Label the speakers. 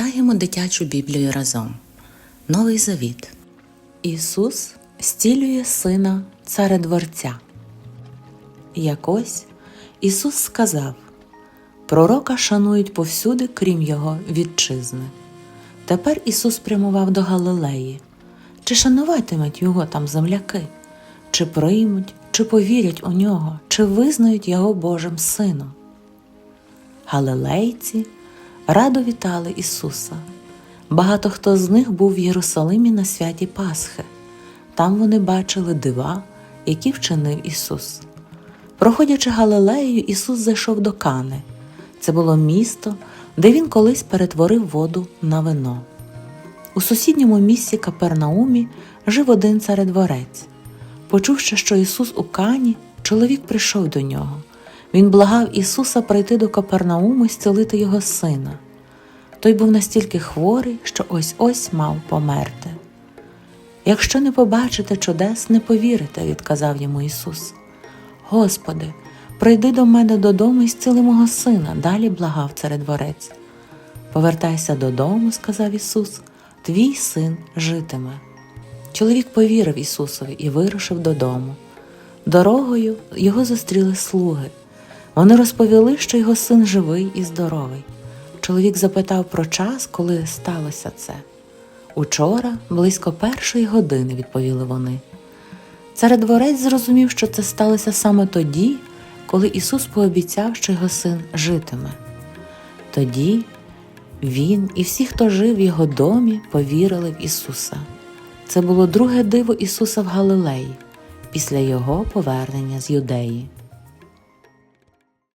Speaker 1: Читаємо дитячу Біблію разом. Новий Завіт. Ісус зцілює сина царедворця. Якось Ісус сказав: Пророка шанують повсюди, крім його вітчизни. Тепер Ісус прямував до Галилеї. Чи шануватимуть його там земляки? Чи приймуть, чи повірять у нього, чи визнають його Божим Сином? Галилейці радо вітали Ісуса. Багато хто з них був в Єрусалимі на святі Пасхи. Там вони бачили дива, які вчинив Ісус. Проходячи Галилеєю, Ісус зайшов до Кани. Це було місто, де Він колись перетворив воду на вино. У сусідньому місті Капернаумі жив один царедворець. Почувши, що Ісус у Кані, чоловік прийшов до нього. Він благав Ісуса прийти до Капернауму і зцілити його сина. Той був настільки хворий, що ось ось мав померти. Якщо не побачите чудес, не повірите, відказав йому Ісус. Господи, прийди до мене додому і зціли мого сина, далі благав царедворець. Повертайся додому, сказав Ісус, твій син житиме. Чоловік повірив Ісусові і вирушив додому. Дорогою його зустріли слуги. Вони розповіли, що його син живий і здоровий. Чоловік запитав про час, коли сталося це. Учора, близько першої години, відповіли вони. Царедворець зрозумів, що це сталося саме тоді, коли Ісус пообіцяв, що його син житиме. Тоді він і всі, хто жив в його домі, повірили в Ісуса. Це було друге диво Ісуса в Галилеї після Його повернення з Юдеї.